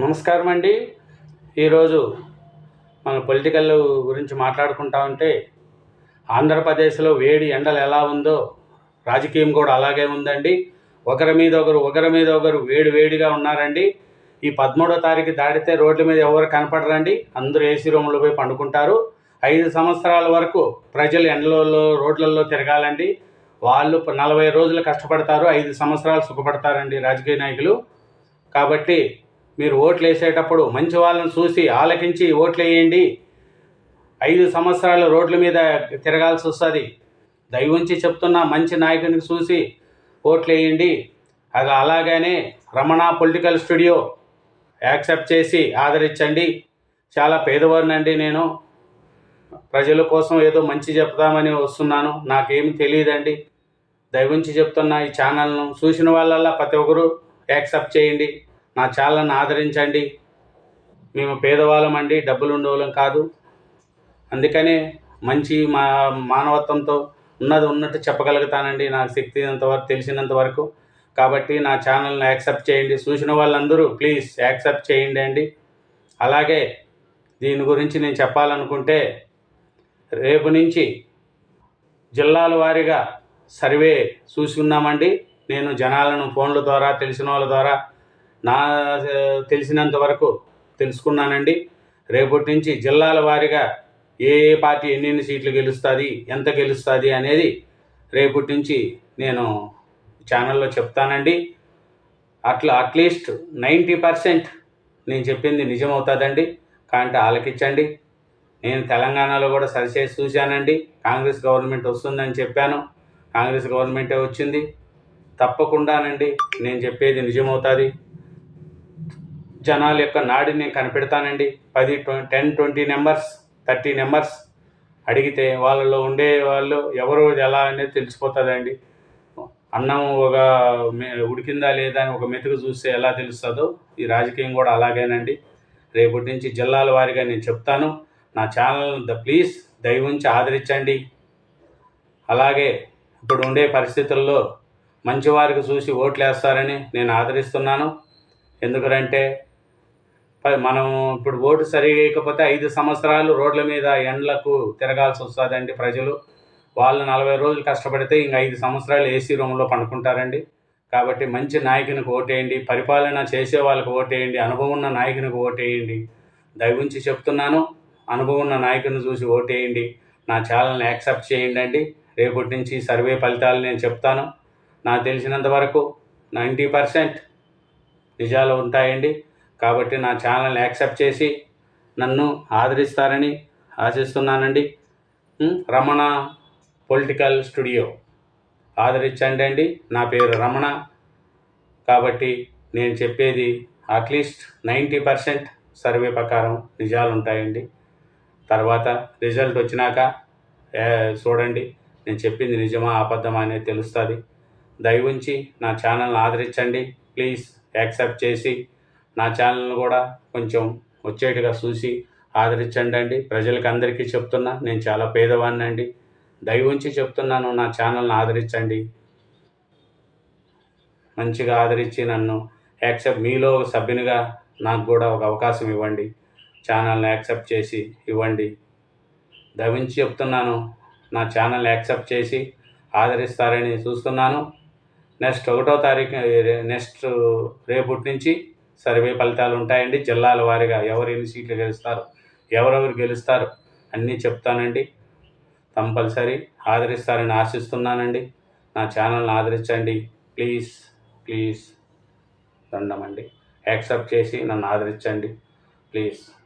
నమస్కారం అండి ఈరోజు మన పొలిటికల్ గురించి మాట్లాడుకుంటా ఉంటే ఆంధ్రప్రదేశ్లో వేడి ఎండలు ఎలా ఉందో రాజకీయం కూడా అలాగే ఉందండి. ఒకరి మీద ఒకరు ఒకరి మీద ఒకరు వేడి వేడిగా ఉన్నారండి. ఈ పదమూడో తారీఖు దాటితే రోడ్ల మీద ఎవరు కనపడరండి? అందరూ ఏసీ రూమ్లో పోయి పండుకుంటారు. ఐదు సంవత్సరాల వరకు ప్రజలు ఎండలలో రోడ్లలో తిరగాలండి. వాళ్ళు నలభై రోజులు కష్టపడతారు ఐదు సంవత్సరాలు సుఖపడతారండి రాజకీయ నాయకులు. కాబట్టి మీరు ఓట్లు వేసేటప్పుడు మంచి వాళ్ళని చూసి ఆలకించి ఓట్లు వేయండి ఐదు సంవత్సరాలు రోడ్ల మీద తిరగాల్సి వస్తుంది. దయవుంచి చెప్తున్న మంచి నాయకునికి చూసి ఓట్లు వేయండి అది అలాగనే రమణ పొలిటికల్ స్టూడియో యాక్సెప్ట్ చేసి ఆదరించండి. చాలా పేదవాడినండి నేను. ప్రజల కోసం ఏదో మంచి చెప్తామని వస్తున్నాను. నాకేమి తెలియదండి. దయవుంచి చెప్తున్న ఈ ఛానల్ను చూసిన వాళ్ళల్లా ప్రతి ఒక్కరు యాక్సెప్ట్ చేయండి. నా ఛానల్ని ఆదరించండి. మేము పేదవాళ్ళమండి డబ్బులు ఉండేవాళ్ళం కాదు. అందుకనే మంచి మా మానవత్వంతో ఉన్నది ఉన్నట్టు చెప్పగలుగుతానండి. నాకు శక్తి వరకు తెలిసినంత వరకు. కాబట్టి నా ఛానల్ని యాక్సెప్ట్ చేయండి. చూసిన వాళ్ళందరూ ప్లీజ్ యాక్సెప్ట్ చేయండి అండి. అలాగే దీని గురించి నేను చెప్పాలనుకుంటే రేపు నుంచి జిల్లాల వారీగా సర్వే చూసుకున్నామండి నేను జనాలను ఫోన్ల ద్వారా తెలిసిన వాళ్ళ ద్వారా నా తెలిసినంత వరకు తెలుసుకున్నానండి. రేపటి నుంచి జిల్లాల వారీగా ఏ ఏ పార్టీ ఎన్నెన్ని సీట్లు గెలుస్తుంది ఎంత గెలుస్తుంది అనేది రేపటి నుంచి నేను ఛానల్లో చెప్తానండి. అట్లా అట్లీస్ట్ నైంటీ పర్సెంట్ నేను చెప్పింది నిజమవుతుందండి. కాబట్టి ఆలకించండి. నేను తెలంగాణలో కూడా సరిచేసి చూశానండి. కాంగ్రెస్ గవర్నమెంట్ వస్తుందని చెప్పాను. కాంగ్రెస్ గవర్నమెంటే వచ్చింది. తప్పకుండానండి నేను చెప్పేది నిజమవుతుంది. జనాల యొక్క నాడిని నేను కనిపెడతానండి. పది ten twenty numbers thirty numbers అడిగితే వాళ్ళలో ఉండే వాళ్ళు ఎవరు ఎలా అనేది తెలిసిపోతుందండి. అన్నం ఒక ఉడికిందా లేదా అని ఒక మెతుకు చూస్తే ఎలా తెలుస్తుందో ఈ రాజకీయం కూడా అలాగేనండి. రేపటి నుంచి జిల్లాల వారిగా నేను చెప్తాను. నా ఛానల్ ద ప్లీజ్ దయవుంచి ఆదరించండి. అలాగే ఇప్పుడు ఉండే పరిస్థితుల్లో మంచివారికి చూసి ఓట్లు వేస్తారని నేను ఆదరిస్తున్నాను. ఎందుకంటే మనం ఇప్పుడు ఓటు సరిగేయకపోతే ఐదు సంవత్సరాలు రోడ్ల మీద ఎండలకు తిరగాల్సి వస్తుందండి ప్రజలు. వాళ్ళు నలభై రోజులు కష్టపడితే ఇంక ఐదు సంవత్సరాలు ఏసీ రూమ్లో పండుకుంటారండి. కాబట్టి మంచి నాయకునికి ఓటేయండి పరిపాలన చేసే వాళ్ళకి ఓటేయండి అనుభవం ఉన్న నాయకునికి ఓటేయండి. దయగుంచి చెప్తున్నాను అనుభవం ఉన్న నాయకుని చూసి ఓటేయండి. నా ఛానల్ని యాక్సెప్ట్ చేయండి అండి రేపటి నుంచి సర్వే ఫలితాలు నేను చెప్తాను. నాకు తెలిసినంత వరకు నైంటీ పర్సెంట్ నిజాలు ఉంటాయండి. కాబట్టి నా ఛానల్ని యాక్సెప్ట్ చేసి నన్ను ఆదరిస్తారని ఆశిస్తున్నానండి. Ramana political studio. ఆదరించండి అండి. నా పేరు రమణ. కాబట్టి నేను చెప్పేది అట్లీస్ట్ నైంటీ పర్సెంట్ సర్వే ప్రకారం నిజాలు ఉంటాయండి. తర్వాత రిజల్ట్ వచ్చినాక చూడండి. నేను చెప్పింది నిజమా అబద్ధమా అనేది తెలుస్తుంది. దయవుంచి నా ఛానల్ని ఆదరించండి. ప్లీజ్ యాక్సెప్ట్ చేసి నా ఛానల్ని కూడా కొంచెం వచ్చేట్టుగా చూసి ఆదరించండి అండి ప్రజలకి అందరికీ చెప్తున్నా నేను చాలా పేదవాడిని అండి. దయవుంచి చెప్తున్నాను నా ఛానల్ని ఆదరించండి. మంచిగా ఆదరించి నన్ను యాక్సెప్ట్ మీలో ఒక సభ్యునిగా నాకు కూడా ఒక అవకాశం ఇవ్వండి. ఛానల్ని యాక్సెప్ట్ చేసి ఇవ్వండి. దవించి చెప్తున్నాను నా ఛానల్ యాక్సెప్ట్ చేసి ఆదరిస్తారని చూస్తున్నాను. నెక్స్ట్ ఒకటో తారీఖు నెక్స్ట్ రేపటి నుంచి సర్వే ఫలితాలు ఉంటాయండి. జిల్లాల వారీగా ఎవరు ఎన్ని సీట్లు గెలుస్తారు ఎవరెవరు గెలుస్తారు అన్నీ చెప్తానండి. కంపల్సరీ ఆదరిస్తారని ఆశిస్తున్నానండి. నా ఛానల్ని ఆదరించండి. Please please దండమండి. యాక్సెప్ట్ చేసి నన్ను ఆదరించండి. ప్లీజ్.